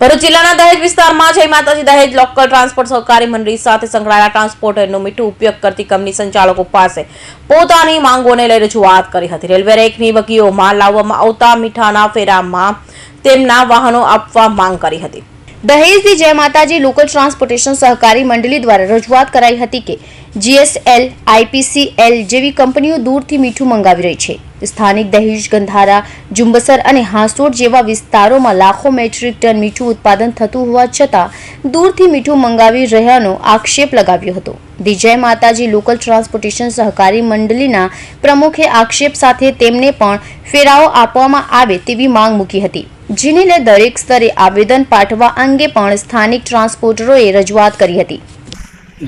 ભરૂચ જિલ્લાના દહેજ વિસ્તારમાં જય માતાજી, દહેજ લોકલ ટ્રાન્સપોર્ટ સહકારી મંડળી સાથે સંકળાયેલા ટ્રાન્સપોર્ટરનો મીઠું ઉપયોગ કરતી કંપની સંચાલકો પાસે પોતાની માંગોને લઈ રજૂઆત કરી હતી. રેલવે રેકની વગીઓમાં લાવવામાં આવતા મીઠાના ફેરામાં તેમના વાહનો આપવા માંગ કરી હતી. દહેજથી જય માતાજી લોકલ ટ્રાન્સપોર્ટેશન સહકારી મંડળી દ્વારા રજૂઆત કરાઈ હતી કે જીએસએલ આઈપીસીએલ જેવી કંપનીઓ દૂરથી મીઠું મંગાવી રહી છે. સ્થાનિક દહેજ, ગંધારા, જુંબસર અને હાંસોડ જેવા વિસ્તારોમાં લાખો મેટ્રિક ટન મીઠું ઉત્પાદન થતું હોવા છતાં દૂરથી મીઠું મંગાવી રહ્યાનો આક્ષેપ લગાવ્યો હતો. જય માતાજી લોકલ ટ્રાન્સપોર્ટેશન સહકારી મંડળીના પ્રમુખે આક્ષેપ સાથે તેમને પણ ફેરાઓ આપવામાં આવે તેવી માંગ મૂકી હતી. જેને લઈ દરેક સ્તરે આવેદન પાઠવા અંગે પણ સ્થાનિક ટ્રાન્સપોર્ટરોએ રજૂઆત કરી હતી.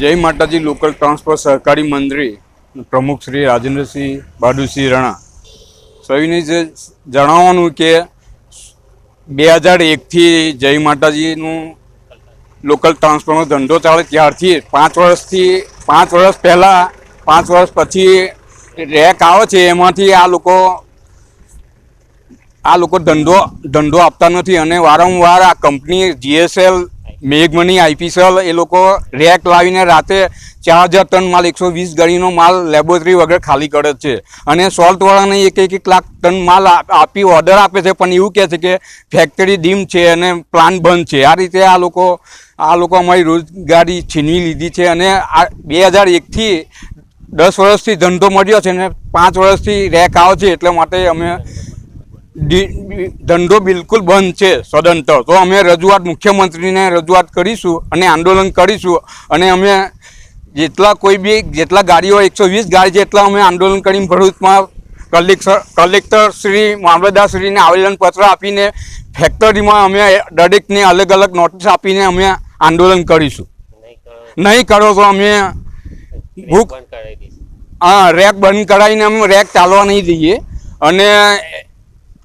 જય માતાજી, લોકલ ટ્રાન્સપોર્ટ સહકારી મંત્રી પ્રમુખ શ્રી રાજેન્દ્રસિંહ બાડુસિંહ રણા. સૌને જે જણાવવાનું કે બે હજાર એકથી જય માતાજીનું લોકલ ટ્રાન્સપોર્ટનો ધંધો ચાલે ત્યારથી પાંચ વર્ષથી, પાંચ વર્ષ પહેલાં, પાંચ વર્ષ પછી રેક આવે છે, એમાંથી આ લોકો આ લોકો ધંધો ધંધો આપતા નથી અને વારંવાર આ કંપની જીએસએલ, મેઘમની, આઈપીસેલ એ લોકો રેક લાવીને રાતે ચાર હજાર ટન માલ, એકસો વીસ ગાડીનો માલ લેબોરેટરી વગર ખાલી કરે છે. અને સોલ્ટવાળાને એક એક એક લાખ ટન માલ આપી ઓર્ડર આપે છે, પણ એવું કહે છે કે ફેક્ટરી ડીમ છે અને પ્લાન્ટ બંધ છે. આ રીતે આ લોકો આ લોકો અમારી રોજગારી છીનવી લીધી છે અને આ બે હજાર એકથી દસ વર્ષથી ધંધો મળ્યો છે ને પાંચ વર્ષથી રેક આવે છે, એટલે માટે અમે ધંધો બિલકુલ બંધ છે સદંતર. તો અમે રજૂઆત મુખ્યમંત્રીને રજૂઆત કરીશું અને આંદોલન કરીશું અને અમે જેટલા કોઈ બી જેટલા ગાડીઓ એકસો વીસ ગાડી જેટલા અમે આંદોલન કરીને ભરૂચમાં કલેક્ટર કલેક્ટર શ્રી મામલતદારશ્રીને આવેદનપત્ર આપીને ફેક્ટરીમાં અમે દરેકને અલગ અલગ નોટિસ આપીને અમે આંદોલન કરીશું. નહીં કરો તો અમે ભૂખ હા રેક બંધ કરાવીને અમે રેક ચાલવા નહીં દઈએ. અને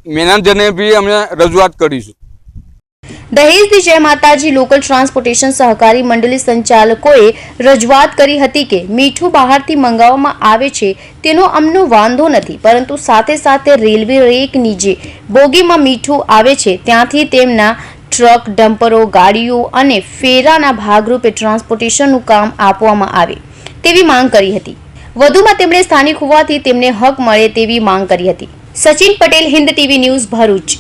મેનેજરને બી અમે રજૂઆત કરીશું. દહેજથી જય માતાજી લોકલ ટ્રાન્સપોર્ટેશન સહકારી મંડળી સંચાલકોએ રજૂઆત કરી હતી કે મીઠું બહારથી મંગાવવામાં આવે છે તેનો અમનો વાંધો નથી, પરંતુ સાથે સાથે રેલવે રેકની જે બોગીમાં મીઠું આવે છે, ત્યાંથી તેમના ટ્રક, ડમ્પરો, ગાડીઓ અને ફેરાના ભાગરૂપે ટ્રાન્સપોર્ટેશનનું કામ આપવામાં આવે તેવી માંગ કરી હતી. વધુમાં તેમણે સ્થાનિક હોવાથી તેમને હક મળે તેવી માંગ કરી હતી. Sachin Patel Hind TV news Bharuch